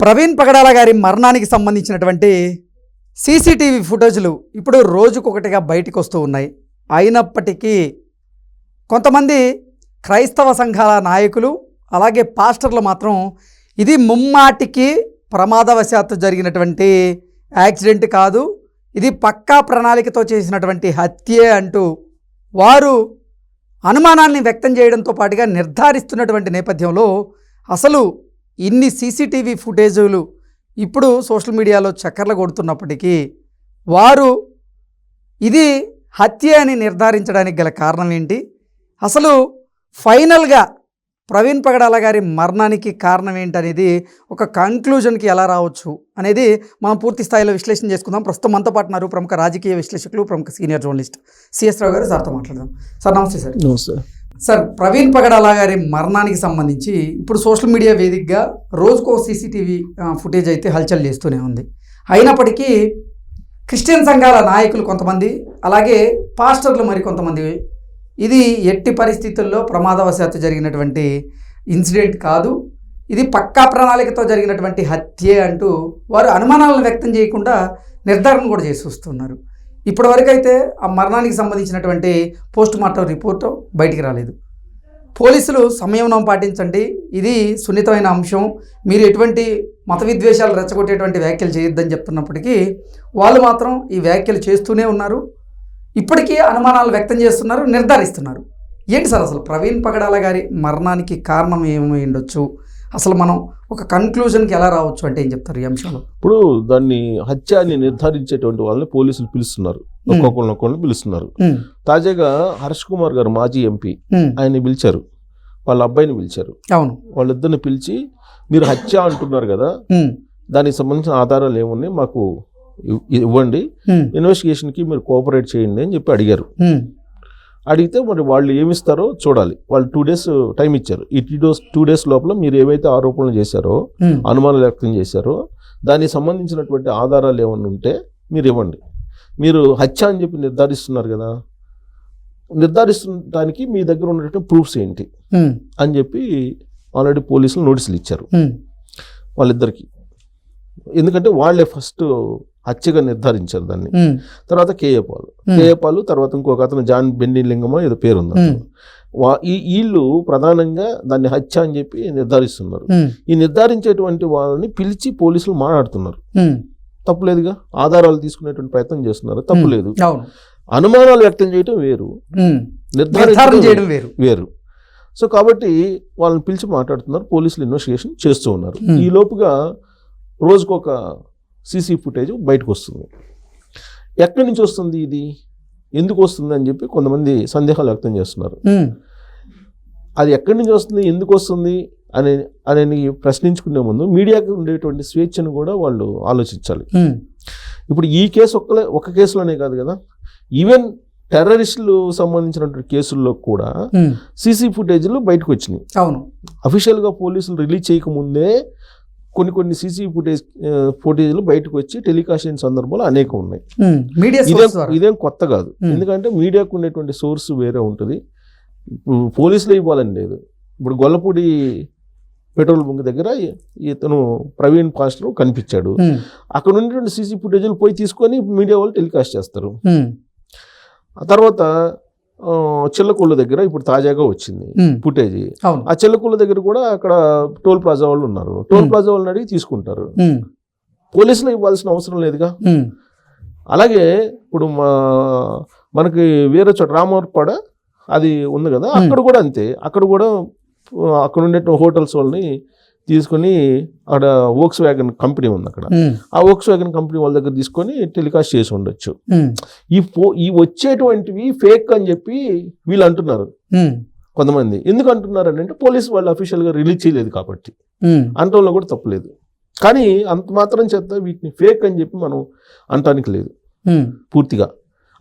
ప్రవీణ్ పగడాల గారి మరణానికి సంబంధించినటువంటి సీసీటీవీ ఫుటేజ్లు ఇప్పుడు రోజుకొకటిగా బయటకు వస్తూ ఉన్నాయి. అయినప్పటికీ కొంతమంది క్రైస్తవ సంఘాల నాయకులు అలాగే పాస్టర్లు మాత్రం ఇది ముమ్మాటికి ప్రమాదవశాత్తు జరిగినటువంటి యాక్సిడెంట్ కాదు ఇది పక్కా ప్రణాళికతో చేసినటువంటి హత్యే అంటూ వారు అనుమానాన్ని వ్యక్తం చేయడంతో పాటుగా నిర్ధారిస్తున్నటువంటి నేపథ్యంలో అసలు ఇన్ని సీసీటీవీ ఫుటేజులు ఇప్పుడు సోషల్ మీడియాలో చక్కర్లు కొడుతున్నప్పటికీ వారు ఇది హత్య అని నిర్ధారించడానికి గల కారణం ఏంటి? అసలు ఫైనల్గా ప్రవీణ్ పగడాల గారి మరణానికి కారణం ఏంటనేది ఒక కంక్లూజన్కి ఎలా రావచ్చు అనేది మనం పూర్తి స్థాయిలో విశ్లేషణ చేసుకుందాం. ప్రస్తుతం మనతో పాటు ఉన్నారు ప్రముఖ రాజకీయ విశ్లేషకులు ప్రముఖ సీనియర్ జర్నలిస్ట్ సిఎస్ రావు గారు. సార్తో మాట్లాడదాం. సార్ నమస్తే సార్. నమస్తే. సార్ ప్రవీణ్ పగడాల గారి మరణానికి సంబంధించి ఇప్పుడు సోషల్ మీడియా వేదికగా రోజుకో సీసీటీవీ ఫుటేజ్ అయితే హల్చల్ చేస్తూనే ఉంది. అయినప్పటికీ క్రిస్టియన్ సంఘాల నాయకులు కొంతమంది అలాగే పాస్టర్లు మరి కొంతమంది ఇది ఎట్టి పరిస్థితుల్లో ప్రమాదవశాత్తు జరిగినటువంటి ఇన్సిడెంట్ కాదు. ఇది పక్కా ప్రణాళికతో జరిగినటువంటి హత్యే అంటూ వారు అనుమానాలను వ్యక్తం చేయకుండా నిర్ధారణ కూడా చేసి వస్తున్నారు. ఇప్పటివరకైతే అయితే ఆ మరణానికి సంబంధించినటువంటి పోస్ట్ మార్టం రిపోర్టు బయటికి రాలేదు. పోలీసులు సంయమనం పాటించండి. ఇది సున్నితమైన అంశం. మీరు ఎటువంటి మత విద్వేషాలు రెచ్చగొట్టేటువంటి వ్యాఖ్యలు చేయొద్దని చెప్తున్నప్పటికీ వాళ్ళు మాత్రం ఈ వ్యాఖ్యలు చేస్తూనే ఉన్నారు. ఇప్పటికీ అనుమానాలు వ్యక్తం చేస్తున్నారు నిర్ధారిస్తున్నారు. ఏంటి సార్ అసలు ప్రవీణ్ పగడాల గారి మరణానికి కారణం ఏమై ఉండొచ్చు? అసలు మనం ఒక కన్క్లూజన్కి ఎలా రావచ్చు అంటే ఏం చెప్తారు ఈ అంశంలో? ఇప్పుడు దాన్ని హత్య అని నిర్ధారించేటువంటి వాళ్ళని పోలీసులు పిలుస్తున్నారు. ఒక్కొక్కరిని ఒక్కొక్కరిని పిలుస్తున్నారు. తాజాగా హర్ష్ కుమార్ గారు మాజీ ఎంపీ ఆయన్ని పిలిచారు. వాళ్ళ అబ్బాయిని పిలిచారు. అవును. వాళ్ళిద్దరిని పిలిచి మీరు హత్య అంటున్నారు కదా దానికి సంబంధించిన ఆధారాలు ఏమున్నాయి మాకు ఇవ్- ఇవ్వండి. ఇన్వెస్టిగేషన్కి మీరు కోఆపరేట్ చేయండి అని చెప్పి అడిగారు. అడిగితే మరి వాళ్ళు ఏమిస్తారో చూడాలి. వాళ్ళు టూ డేస్ టైం ఇచ్చారు. ఈ టూ డేస్ టూ డేస్ లోపల మీరు ఏవైతే ఆరోపణలు చేశారో ఉమ్, అనుమానాలు వ్యక్తం చేశారో దానికి సంబంధించినటువంటి ఆధారాలు ఏమైనా ఉంటే మీరు ఇవ్వండి. మీరు హత్య అని చెప్పి నిర్ధారిస్తున్నారు కదా నిర్ధారిస్తుండటానికి మీ దగ్గర ఉన్నటువంటి ప్రూఫ్స్ ఏంటి? ఉమ్, అని చెప్పి ఆల్రెడీ పోలీసులు నోటీసులు ఇచ్చారు. ఉమ్, వాళ్ళిద్దరికి. ఎందుకంటే వాళ్ళే ఫస్ట్ హత్యగా నిర్ధారించారు దాన్ని. తర్వాత కేఏ పాలు కేఏ పాలు తర్వాత ఇంకొక అతను జాన్ బెన్ని లింగమో ఏదో పేరు ఉంది ఉమ్, అతను. వా ఈ వీళ్ళు ప్రధానంగా దాన్ని హత్య అని చెప్పి నిర్ధారిస్తున్నారు. ఈ నిర్ధారించేటువంటి వాళ్ళని పిలిచి పోలీసులు మాట్లాడుతున్నారు. తప్పులేదుగా? ఆధారాలు తీసుకునేటువంటి ప్రయత్నం చేస్తున్నారు. తప్పులేదు. అనుమానాలు వ్యక్తం చేయటం వేరు. నిర్ధారణ నిర్ధారించడం చేయడం వేరు. వేరు. సో కాబట్టి వాళ్ళని పిలిచి మాట్లాడుతున్నారు. పోలీసులు ఇన్వెస్టిగేషన్ చేస్తూ ఉన్నారు. ఈ లోపుగా రోజుకొక సీసీ ఫుటేజ్ బయటకు వస్తుంది ఎక్కడి నుంచి వస్తుంది ఇది? ఎందుకు వస్తుంది అని చెప్పి కొంతమంది సందేహాలు వ్యక్తం చేస్తున్నారు. అది ఎక్కడి నుంచి వస్తుంది? ఎందుకు వస్తుంది? అని అని ప్రశ్నించుకునే ముందు మీడియాకి ఉండేటువంటి స్వేచ్ఛను కూడా వాళ్ళు ఆలోచించాలి. ఇప్పుడు ఈ కేసు ఒక్కలే ఒక కేసులోనే కాదు కదా? ఈవెన్ టెర్రరిస్టులు సంబంధించినటువంటి కేసుల్లో కూడా సీసీ ఫుటేజ్లు బయటకు వచ్చినాయి అవును. అఫీషియల్గా పోలీసులు రిలీజ్ చేయకముందే కొన్ని కొన్ని సీసీ ఫుటేజ్ ఫుటేజ్లు బయటకు వచ్చి టెలికాస్ట్ అయిన సందర్భాలు అనేకం ఉన్నాయి. మీడియా ఇదేం ఇదేం కొత్త కాదు. ఎందుకంటే మీడియాకు ఉండేటువంటి సోర్స్ వేరే ఉంటుంది. పోలీసులు ఇవ్వాలని లేదు. ఇప్పుడు గొల్లపూడి పెట్రోల్ బంక్ దగ్గర ఇతను ప్రవీణ్ పాస్టర్ కనిపించాడు. అక్కడ ఉన్నటువంటి సీసీ ఫుటేజ్లు పోయి తీసుకొని మీడియా వాళ్ళు టెలికాస్ట్ చేస్తారు. ఆ తర్వాత ఆ, చిల్లకొల్లు దగ్గర ఇప్పుడు తాజాగా వచ్చింది ఫుటేజ్. ఆ చిల్లకొల్లు దగ్గర కూడా అక్కడ టోల్ ప్లాజా వాళ్ళు ఉన్నారు. టోల్. ప్లాజా వాళ్ళని అడిగి తీసుకుంటారు. పోలీసులు ఇవ్వాల్సిన అవసరం లేదుగా? అలాగే ఇప్పుడు మా మనకి వేరే చోట రామవరపాడ అది ఉంది కదా. అక్కడ కూడా అంతే. అక్కడ కూడా అక్కడ ఉండే హోటల్స్ వాళ్ళని తీసుకొని అక్కడ వోక్స్ వ్యాగన్ కంపెనీ ఉంది అక్కడ. ఆ వోక్స్ వ్యాగన్ కంపెనీ వాళ్ళ దగ్గర తీసుకొని టెలికాస్ట్ చేసి ఉండొచ్చు. ఈ ఫో ఈ వచ్చేటువంటివి ఫేక్ అని చెప్పి వీళ్ళు అంటున్నారు. కొంతమంది. ఎందుకు అంటున్నారు అని అంటే పోలీసు వాళ్ళు అఫీషియల్గా రిలీజ్ చేయలేదు కాబట్టి. అనటంలో కూడా తప్పులేదు. కానీ అంత మాత్రం చేత వీటిని ఫేక్ అని చెప్పి మనం అనటానికి లేదు. పూర్తిగా.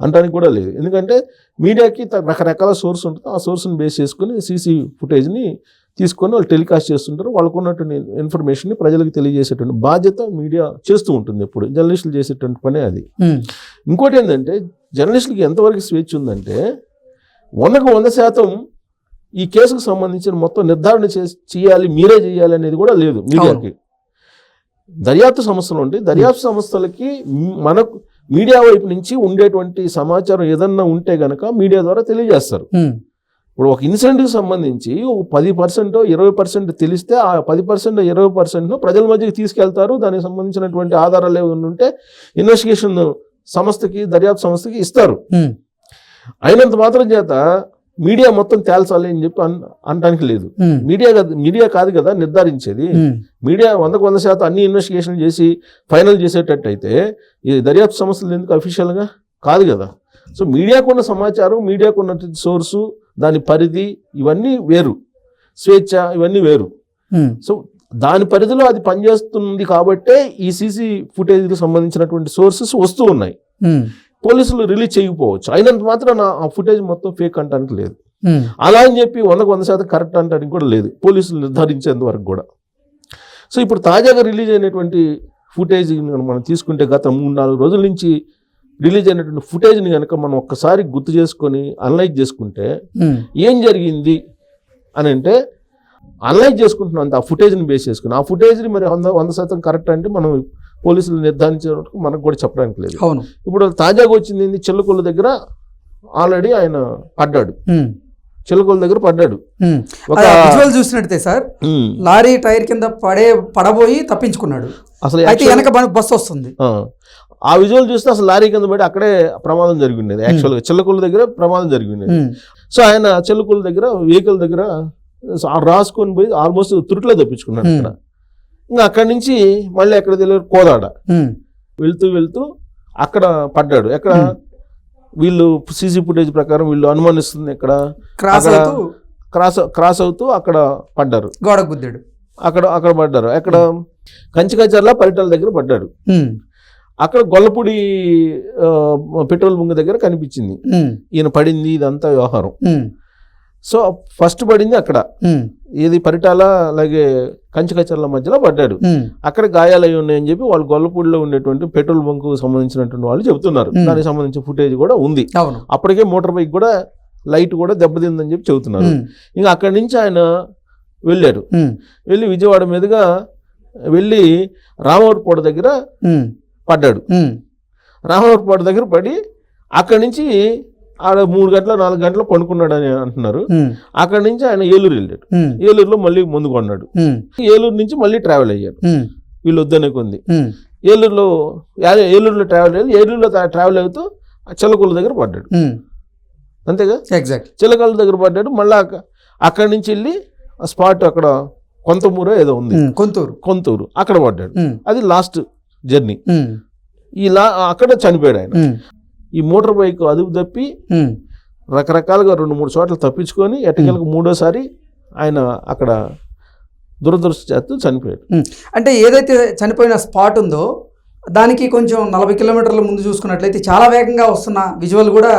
అనటానికి కూడా లేదు. ఎందుకంటే మీడియాకి రకరకాల సోర్స్ ఉంటుంది. ఆ సోర్స్ని బేస్ చేసుకుని సీసీ ఫుటేజ్ని తీసుకొని వాళ్ళు టెలికాస్ట్ చేస్తుంటారు. వాళ్ళకు ఉన్నటువంటి ఇన్ఫర్మేషన్ని ప్రజలకు తెలియజేసేటువంటి బాధ్యత మీడియా చేస్తూ ఉంటుంది ఎప్పుడు. జర్నలిస్టులు చేసేటువంటి పనే అది. ఇంకోటి ఏంటంటే జర్నలిస్టులకి ఎంతవరకు స్వేచ్ఛ ఉందంటే వందకు వంద శాతం ఈ కేసుకు సంబంధించిన మొత్తం నిర్ధారణ చేయాలి మీరే చేయాలి అనేది కూడా లేదు మీడియాకి. దర్యాప్తు సంస్థలు ఉంటాయి. దర్యాప్తు సంస్థలకి మనకు మీడియా వైపు నుంచి ఉండేటువంటి సమాచారం ఏదన్నా ఉంటే గనక మీడియా ద్వారా తెలియజేస్తారు. ఇప్పుడు ఒక ఇన్సిడెంట్కి సంబంధించి ఒక పది పర్సెంట్ ఇరవై పర్సెంట్ తెలిస్తే ఆ పది పర్సెంట్ ఇరవై పర్సెంట్ను ప్రజల మధ్యకి తీసుకెళ్తారు. దానికి సంబంధించినటువంటి ఆధారాలు ఏమైనా ఉంటే ఇన్వెస్టిగేషన్ సంస్థకి దర్యాప్తు సంస్థకి ఇస్తారు. అయినంత మాత్రం చేత మీడియా మొత్తం తేల్చాలి అని చెప్పి అన్ అనడానికి లేదు. మీడియా మీడియా కాదు కదా నిర్ధారించేది. మీడియా వందకు వంద శాతం అన్ని ఇన్వెస్టిగేషన్ చేసి ఫైనల్ చేసేటట్టయితే ఈ దర్యాప్తు సంస్థలు ఎందుకు అఫీషియల్గా కాదు కదా. సో మీడియాకున్న సమాచారం మీడియాకున్న సోర్సు దాని పరిధి ఇవన్నీ వేరు. స్వేచ్ఛ ఇవన్నీ వేరు. సో దాని పరిధిలో అది పనిచేస్తుంది కాబట్టే ఈ సీసీ ఫుటేజ్కి సంబంధించినటువంటి సోర్సెస్ వస్తూ ఉన్నాయి. పోలీసులు రిలీజ్ చేయకపోవచ్చు. అయినంత మాత్రం ఆ ఫుటేజ్ మొత్తం ఫేక్ అంటానికి లేదు. అలా అని చెప్పి వందకు వంద శాతం కరెక్ట్ అంటానికి కూడా లేదు. పోలీసులు నిర్ధారించేంత వరకు కూడా. సో ఇప్పుడు తాజాగా రిలీజ్ అయినటువంటి ఫుటేజ్ మనం తీసుకుంటే గత మూడు నాలుగు రోజుల నుంచి రిలీజ్ అయినటువంటి ఫుటేజ్ని కనుక మనం ఒక్కసారి గుర్తు చేసుకొని అనలైజ్ చేసుకుంటే ఏం జరిగింది అని అంటే అనలైజ్ చేసుకుంటున్నాం అంత ఆ ఫుటేజ్ని బేస్ చేసుకుని. ఆ ఫుటేజ్ని మరి వంద వంద శాతం కరెక్ట్ అంటే మనం పోలీసులు నిర్ధారించే వరకు మనకు కూడా చెప్పడానికి లేదు. అవును. ఇప్పుడు తాజాగా వచ్చింది ఏంది? చిల్లకొల్ల దగ్గర ఆల్రెడీ ఆయన పడ్డాడు. చిల్లకొల్ల దగ్గర పడ్డాడు. ఒక విజువల్ చూసినట్టే సార్ లారీ టైర్ కింద పడే పడబోయి తప్పించుకున్నాడు. అసలు అయితే వెనక బస్సు వస్తుంది. ఆ, విజువల్ చూస్తే అసలు లారీ కింద పడి అక్కడే ప్రమాదం జరిగిండేది యాక్చువల్గా చిల్లకొల్ల దగ్గర ప్రమాదం జరిగిండేది సో ఆయన చిల్లకొల్ల దగ్గర వెహికల్ దగ్గర రాసుకొని పోయి ఆల్మోస్ట్ తురుట్లో తప్పించుకున్నాడు. అక్కడ. ఇంకా అక్కడి నుంచి మళ్ళీ ఎక్కడ తెలియదు కోదాడ. వెళ్తూ వెళ్తూ అక్కడ పడ్డాడు. ఎక్కడ. వీళ్ళు సీసీ ఫుటేజ్ ప్రకారం వీళ్ళు అనుమానిస్తుంది ఎక్కడ? క్రాస్ క్రాస్ క్రాస్ అవుతూ అక్కడ పడ్డారు. గోడ గుద్దాడు. అక్కడ అక్కడ పడ్డారు. అక్కడ కంచికచర్ల పరిటాల దగ్గర పడ్డాడు. అక్కడ గొల్లపూడి పెట్రోల్ బంక్ దగ్గర కనిపించింది. ఈయన పడింది ఇదంతా వ్యవహారం. సో ఫస్ట్ పడింది అక్కడ. ఏది పరిటాల అలాగే కంచికచర్ల మధ్యలో పడ్డాడు. అక్కడ గాయాలు అయి ఉన్నాయని చెప్పి వాళ్ళు గొల్లపూడిలో ఉండేటువంటి పెట్రోల్ బంక్ సంబంధించినటువంటి వాళ్ళు చెబుతున్నారు. దానికి సంబంధించిన ఫుటేజ్ కూడా ఉంది. అప్పటికే మోటార్ బైక్ కూడా లైట్ కూడా దెబ్బతిందని చెప్పి చెబుతున్నారు. ఇంకా అక్కడి నుంచి ఆయన వెళ్ళారు. వెళ్ళి విజయవాడ మీదుగా వెళ్ళి రామవరపూడ దగ్గర పడ్డాడు. రామవరపూడ దగ్గర పడి అక్కడి నుంచి ఆడ మూడు గంటల నాలుగు గంటలు పడుకున్నాడు అని అంటున్నారు అక్కడి నుంచి ఆయన ఏలూరు వెళ్ళాడు. ఏలూరులో మళ్ళీ ముందు కొన్నాడు. ఏలూరు నుంచి మళ్ళీ ట్రావెల్ అయ్యాడు. వీళ్ళు వద్దనే కొంది. ఏలూరులో ఏలూరులో ట్రావెల్ అయ్యి ఏలూరులో ట్రావెల్ అవుతూ ఆ చిల్లకొల్ల దగ్గర పడ్డాడు. అంతేగా? ఎగ్జాక్ట్ చిల్లకల్ల దగ్గర పడ్డాడు. మళ్ళీ అక్క- అక్కడి నుంచి వెళ్ళి ఆ స్పాట్ అక్కడ కొంతమూరో ఏదో ఉంది. కొంతూరు. కొంతూరు. అక్కడ పడ్డాడు. అది లాస్ట్ జర్నీ. ఉమ్, ఈ లా అక్కడ చనిపోయాడు ఆయన. ఈ మోటార్ బైక్ అదుపు తప్పి రకరకాలుగా రెండు మూడు చోట్ల తప్పించుకొని ఎట్టకెలకు మూడోసారి ఆయన అక్కడ దురదృష్టం చనిపోయాడు. ఉమ్. అంటే ఏదైతే చనిపోయిన స్పాట్ ఉందో దానికి కొంచెం నలభై కిలోమీటర్ల ముందు చూసుకున్నట్లయితే చాలా వేగంగా వస్తున్న విజువల్ కూడా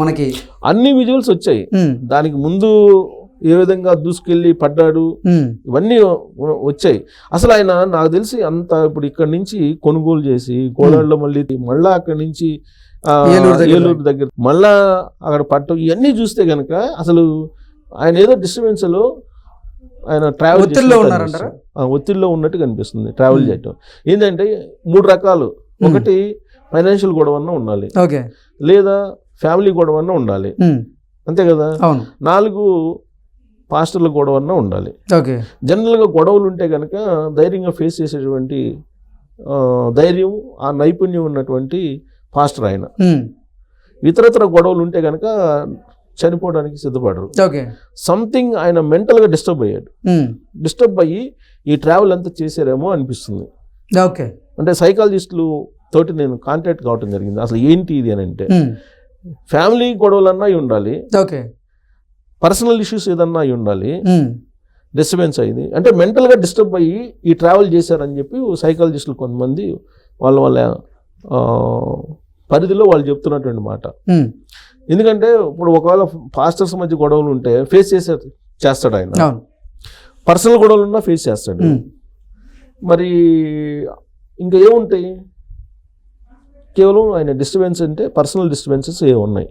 మనకి అన్ని విజువల్స్ వచ్చాయి. దానికి ముందు ఏ విధంగా దూసుకెళ్ళి పడ్డాడు? ఇవన్నీ వచ్చాయి. అసలు ఆయన నాకు తెలిసి అంత ఇప్పుడు ఇక్కడ నుంచి కొనుగోలు చేసి కోదాడులో మళ్ళీ మళ్ళా అక్కడి నుంచి ఏలూరు దగ్గర. మళ్ళా అక్కడ పట్టం ఇవన్నీ చూస్తే కనుక అసలు ఆయన ఏదో డిస్టర్బెన్స్లో ఆయన ట్రావెల్ ఒత్తిడిలో ఉన్నారంటారా? ఒత్తిడిలో ఉన్నట్టు కనిపిస్తుంది ట్రావెల్. చేయటం. ఏంటంటే మూడు రకాలు. ఒకటి ఫైనాన్షియల్ గొడవన్న ఉండాలి. లేదా ఫ్యామిలీ గొడవన్న ఉండాలి. అంతే కదా? నాలుగు పాస్టర్ల గొడవన్న ఉండాలి. ఓకే. జనరల్గా గొడవలు ఉంటే కనుక ధైర్యంగా ఫేస్ చేసేటువంటి ధైర్యం ఆ నైపుణ్యం ఉన్నటువంటి పాస్టర్ ఆయన. ఇతరత్ర గొడవలు ఉంటే కనుక చనిపోవడానికి సిద్ధపడరు. సంథింగ్ ఆయన మెంటల్గా డిస్టర్బ్ అయ్యాడు. డిస్టర్బ్ అయ్యి ఈ ట్రావెల్ అంతా చేశారేమో అనిపిస్తుంది. ఓకే. అంటే సైకాలజిస్టులు తోటి నేను కాంటాక్ట్ కావటం జరిగింది. అసలు ఏంటి ఇది అని అంటే ఫ్యామిలీ గొడవలన్నా అయి ఉండాలి. ఓకే. పర్సనల్ ఇష్యూస్ ఏదన్నా అయి ఉండాలి. డిస్టర్బెన్స్ అయింది. అంటే మెంటల్గా డిస్టర్బ్ అయ్యి ఈ ట్రావెల్ చేశారని చెప్పి సైకాలజిస్టులు కొంతమంది వాళ్ళ వాళ్ళ పరిధిలో వాళ్ళు చెప్తున్నటువంటి మాట. ఎందుకంటే ఇప్పుడు ఒకవేళ పాస్టర్స్ మధ్య గొడవలు ఉంటే ఫేస్ చేసే చేస్తాడు ఆయన. పర్సనల్ గొడవలు ఉన్నా ఫేస్ చేస్తాడు. మరి ఇంకా ఏముంటాయి? కేవలం ఆయన డిస్టర్బెన్స్ అంటే పర్సనల్ డిస్టర్బెన్సెస్ ఏ ఉన్నాయి?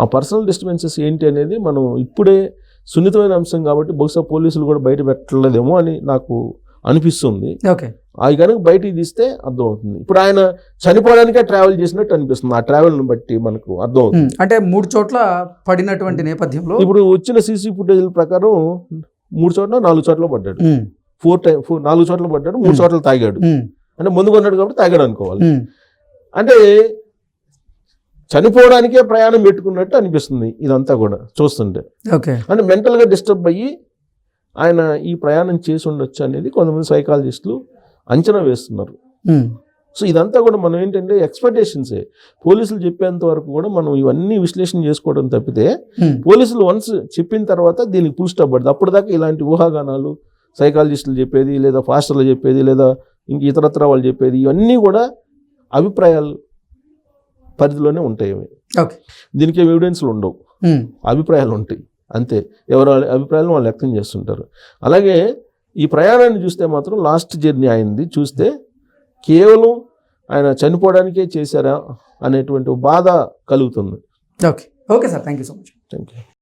ఆ పర్సనల్ డిస్టర్బెన్సెస్ ఏంటి అనేది మనం ఇప్పుడే సున్నితమైన అంశం కాబట్టి బహుశా పోలీసులు కూడా బయట పెట్టలేదేమో అని నాకు అనిపిస్తుంది. ఓకే. అవి కనుక బయటికి తీస్తే అర్థమవుతుంది. ఇప్పుడు ఆయన చనిపోవడానికే ట్రావెల్ చేసినట్టు అనిపిస్తుంది. ఆ ట్రావెల్ని బట్టి మనకు అర్థమవుతుంది. అంటే మూడు చోట్ల పడినటువంటి నేపథ్యంలో ఇప్పుడు వచ్చిన సీసీ ఫుటేజ్ ప్రకారం మూడు చోట్ల నాలుగు చోట్ల పడ్డాడు. ఫోర్ టైం ఫోర్ నాలుగు చోట్ల పడ్డాడు మూడు. చోట్ల తాగాడు. అంటే ముందు కొన్నాడు కాబట్టి తాగాడు అనుకోవాలి. అంటే చనిపోవడానికే ప్రయాణం పెట్టుకున్నట్టు అనిపిస్తుంది ఇదంతా కూడా చూస్తుంటే. ఓకే. అంటే మెంటల్గా డిస్టర్బ్ అయ్యి ఆయన ఈ ప్రయాణం చేసి ఉండొచ్చు అనేది కొంతమంది సైకాలజిస్టులు అంచనా వేస్తున్నారు. సో ఇదంతా కూడా మనం ఏంటంటే ఎక్స్పెక్టేషన్సే. పోలీసులు చెప్పేంత వరకు కూడా మనం ఇవన్నీ విశ్లేషణ చేసుకోవడం తప్పితే పోలీసులు వన్స్ చెప్పిన తర్వాత దీనికి ఫుల్ స్టాప్ పడుతుంది. అప్పటిదాకా ఇలాంటి ఊహాగానాలు సైకాలజిస్టులు చెప్పేది లేదా ఫాస్టర్లు చెప్పేది లేదా ఇంక ఇతరత్ర వాళ్ళు చెప్పేది ఇవన్నీ కూడా అభిప్రాయాలు పరిధిలోనే ఉంటాయి. ఓకే. దీనికి ఎవిడెన్స్లు ఉండవు. అభిప్రాయాలు ఉంటాయి. అంతే. ఎవరు వాళ్ళ అభిప్రాయాలను వాళ్ళు వ్యక్తం చేస్తుంటారు. అలాగే ఈ ప్రయాణాన్ని చూస్తే మాత్రం లాస్ట్ జర్నీ అయింది. చూస్తే కేవలం ఆయన చనిపోవడానికే చేశారా అనేటువంటి బాధ కలుగుతుంది. Okay. Okay sir. Thank you so much. Thank you